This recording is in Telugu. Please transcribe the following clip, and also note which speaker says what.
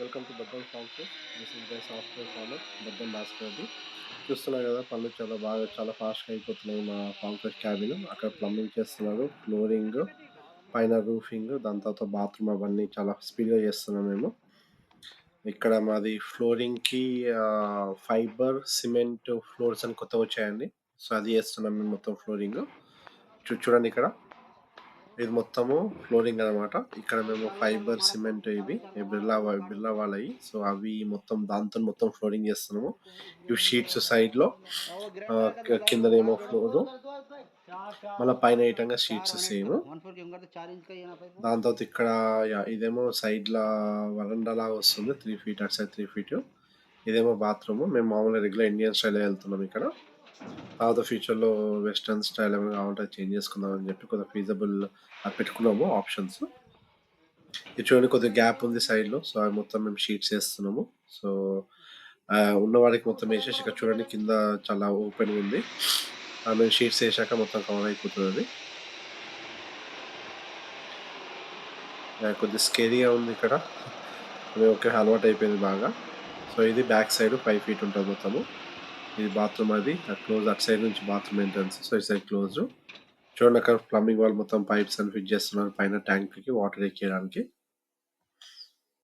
Speaker 1: Welcome to Baddam farms this is software farmer Baddam భాస్కర్ది చూస్తున్నారు కదా పనులు చాలా బాగా చాలా ఫాస్ట్గా అయిపోతున్నాయి మా ఫార్మ్స్ క్యాబిన్ అక్కడ ప్లంబింగ్ చేస్తున్నారు ఫ్లోరింగ్ పైన రూఫింగ్ దాని తర్వాత బాత్రూమ్ అవన్నీ చాలా స్పీడ్గా చేస్తున్నాం మేము. ఇక్కడ మాది ఫ్లోరింగ్కి ఫైబర్ సిమెంట్ ఫ్లోర్స్ అని కొత్త వచ్చాయండి. సో అది చేస్తున్నాం మేము మొత్తం ఫ్లోరింగ్ చూడండి ఇక్కడ. ఇది మొత్తము ఫ్లోరింగ్ అన్నమాట. ఇక్కడ మేము ఫైబర్ సిమెంట్ ఇవి బిర్లా బిర్లా వాళ్ళవి సో అవి మొత్తం దాంతో మొత్తం ఫ్లోరింగ్ చేస్తున్నాము. ఇవి షీట్స్ సైడ్లో కిందనేమో ఫ్లోర్. మళ్ళీ పైన ఇటంగా షీట్స్ సేమ్. దాని తర్వాత ఇక్కడ ఇదేమో సైడ్ లా వరండా లాగా వస్తుంది. త్రీ ఫీట్ అటు సైడ్ త్రీ ఫీట్. ఇదేమో బాత్రూమ్. మేము మామూలుగా రెగ్యులర్ ఇండియన్ స్టైల్ వెళ్తున్నాం ఇక్కడ. తర్వాత ఫ్యూచర్లో వెస్ట్రన్ స్టైల్ ఏమైనా కావాలంటే చేంజ్ చేసుకుందాం అని చెప్పి కొద్దిగా ఫీజబుల్ పెట్టుకున్నాము ఆప్షన్స్. ఇది చూడండి కొద్దిగా గ్యాప్ ఉంది సైడ్లో సో అవి మొత్తం మేము షీట్స్ వేస్తున్నాము. సో ఉన్న వాడికి మొత్తం వేసేసి ఇక్కడ చూడండి కింద చాలా ఓపెన్ ఉంది. మేము షీట్స్ వేసాక మొత్తం కవర్ అయిపోతుంది కొద్దిగా స్కేరీగా ఉంది ఇక్కడ. ఓకే అలవాటు అయిపోయింది బాగా. సో ఇది బ్యాక్ సైడ్ ఫైవ్ ఫీట్ ఉంటుంది మొత్తము. ఇది బాత్రూమ్ అది. క్లోజ్ అటు సైడ్ నుంచి bathroom entrance so it side close. చూడండి అక్కడ ప్లంబింగ్ వాళ్ళు మొత్తం పైప్స్ అని ఫిట్ చేస్తున్నారు. పైన ట్యాంక్కి వాటర్ ఎక్కేయడానికి